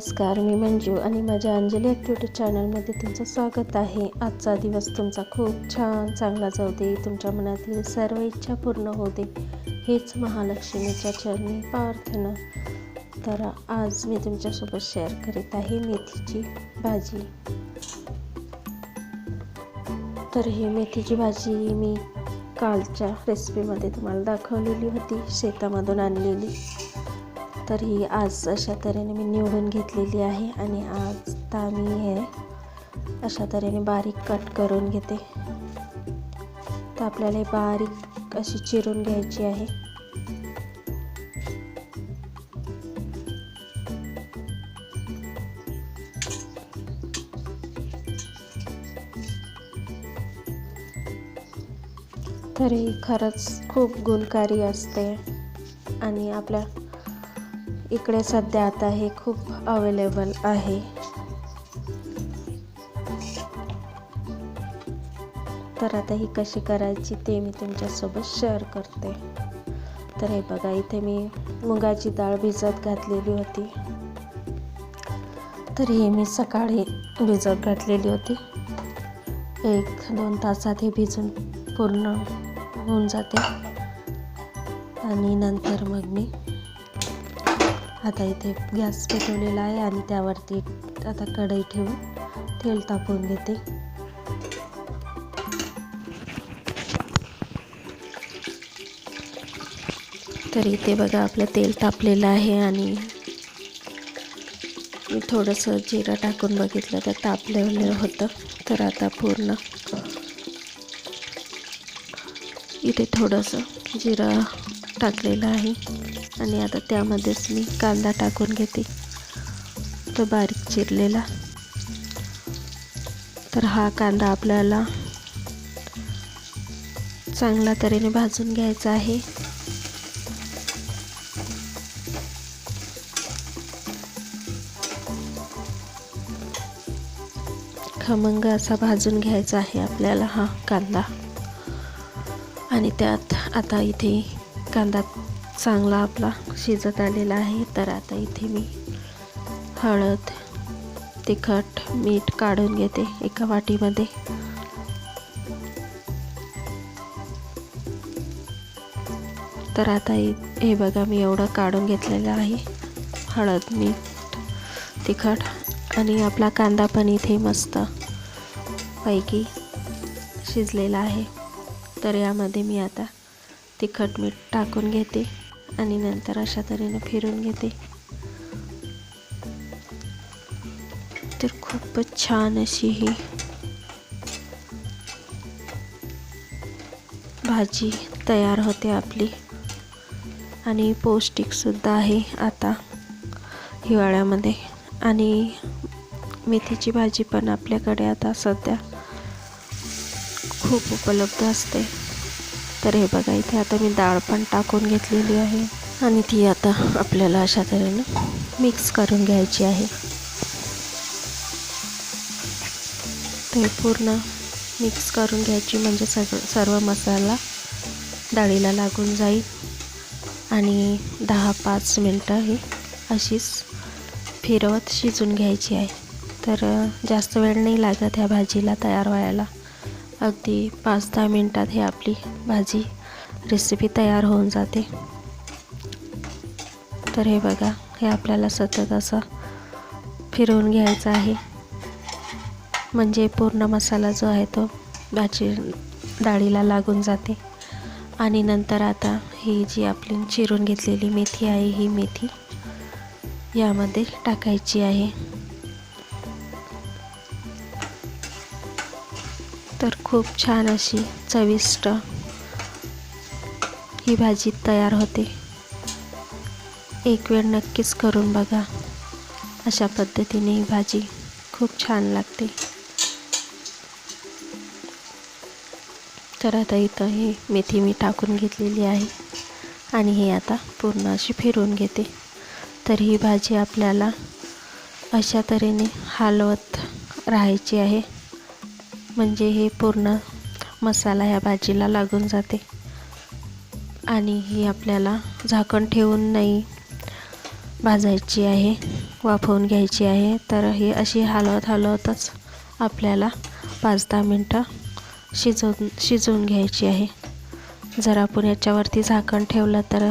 नमस्कार मी मंजू आणि माझ्या अंजली ॲक्टिव्हिटी चॅनलमध्ये तुमचं स्वागत आहे. आजचा दिवस तुमचा खूप छान चांगला जाऊ दे तुमच्या मनातील सर्व इच्छा पूर्ण होऊ दे हेच महालक्ष्मीच्या चरणी प्रार्थना. तर आज मी तुमच्यासोबत शेअर करीत आहे मेथीची भाजी. तर ही मेथीची भाजी मी कालच्या रेसिपीमध्ये तुम्हाला दाखवलेली होती शेतामधून आणलेली. तर ही आज अशा तऱ्हेने मी निवडून घेतलेली आहे आणि आज आता मी हे अशा तऱ्हेने बारीक कट करून घेते. तर आपल्याला हे बारीक अशी चिरून घ्यायची आहे. तरी खरंच खूप गुणकारी असते आणि आपल्या इकडे सध्या आता हे खूप अवेलेबल आहे. तर आता ही कशी करायची ते मी तुमच्यासोबत शेअर करते. तर हे बघा इथे मी मुगाची डाळ भिजत घातलेली होती. तर हे मी सकाळी भिजत घातलेली होती. एक दोन तासात हे भिजून पूर्ण होऊन जाते. आणि नंतर मग मी आता इथे गॅस पेटवलेला आहे आणि त्यावरती आता कढई ठेवून तेल तापवून घेते. तर इथे बघा आपलं तेल तापलेलं आहे आणि मी थोडंसं जिरा टाकून बघितलं तर तापलेलं होतं. तर आता पूर्ण इथे थोडंसं जिरा टाकलेलं आहे. आणि आता त्यामध्येच मी कांदा टाकून घेते. तो बारीक चिरलेला. तर हा कांदा आपल्याला चांगल्या तऱ्हेने भाजून घ्यायचा आहे. खमंग असा भाजून घ्यायचा आहे आपल्याला हा कांदा. आणि त्यात आता इथे कांदा चांगला आपला शिजत आलेला आहे. तर आता इथे मी हळद तिखट मीठ काढून घेते एका वाटीमध्ये. तर आता हे बघा मी एवढं काढून घेतलेलं आहे. हळद मीठ तिखट आणि आपला कांदा पण इथे मस्त पैकी शिजलेला आहे. तर यामध्ये मी आता तिखट मीठ टाकून घेते. आणि नंतर अशा तऱ्हेनं फिरून घेते. तर खूपच छान अशी ही भाजी तयार होते आपली. आणि पौष्टिकसुद्धा आहे आता हिवाळ्यामध्ये. आणि मेथीची भाजी पण आपल्याकडे आता सध्या खूप उपलब्ध असते. तर हे बघा इथे आता मी डाळ पण टाकून घेतलेली आहे. आणि ती आता आपल्याला अशा तऱ्हेनं मिक्स करून घ्यायची आहे. ते पूर्ण मिक्स करून घ्यायची म्हणजे सगळं सर्व मसाला डाळीला लागून जाईल. आणि दहा पाच मिनटं ही अशीच फिरवत शिजून घ्यायची आहे. तर जास्त वेळ नाही लागत ह्या भाजीला तयार व्हायला. अगदी पाच दहा मिनटात ही आपली भाजी रेसिपी तयार होऊन जाते. तर हे बघा हे आपल्याला सतत असं फिरवून घ्यायचं आहे. म्हणजे पूर्ण मसाला जो आहे तो भाजी डाळीला लागून जाते. आणि नंतर आता ही जी आपली चिरून घेतलेली मेथी आहे ही मेथी यामध्ये टाकायची आहे. तर खूप छान अशी चविष्ट ही भाजी तयार होते. एक वेळ नक्कीच करून बघा. अशा पद्धतीने ही भाजी खूप छान लागते. तर आता इथं ही मेथी मी टाकून घेतलेली आहे आणि हे आता पूर्ण अशी फिरून घेते. तर ही भाजी आपल्याला अशा तऱ्हेने हलवत राहायची आहे. म्हणजे हे पूर्ण मसाला ह्या भाजीला लागून जाते. आणि ही आपल्याला झाकण ठेवून नाही भाजायची आहे वाफवून घ्यायची आहे. तर ही अशी हलवत हलवतच आपल्याला पाच दहा मिनटं शिजवून शिजवून घ्यायची आहे. जर आपण याच्यावरती झाकण ठेवलं तर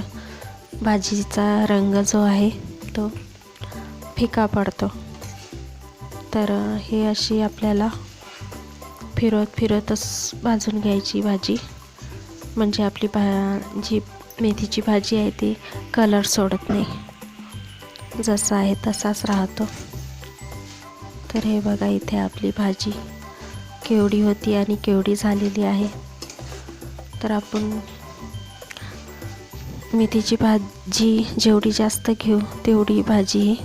भाजीचा रंग जो आहे तो फिका पडतो. तर हे अशी आपल्याला फिरवत फिरवतच भाजून घ्यायची भाजी. म्हणजे आपली भा जी मेथीची भाजी आहे ती कलर सोडत नाही. जसा आहे तसाच राहतो. तर हे बघा इथे आपली भाजी केवढी होती आणि केवढी झालेली आहे. तर आपण मेथीची भाजी जेवढी जास्त घेऊ तेवढी भाजी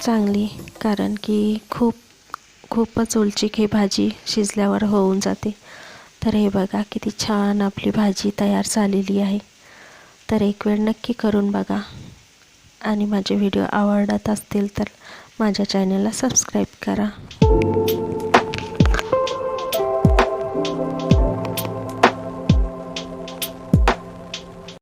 चांगली. कारण की खूप खूपच उलचिक ही भाजी शिजल्यावर होऊन जाते. तर हे बघा किती छान आपली भाजी तयार झालेली आहे. तर एक वेळ नक्की करून बघा. आणि माझे व्हिडिओ आवडत असतील तर माझ्या चॅनलला सबस्क्राईब करा.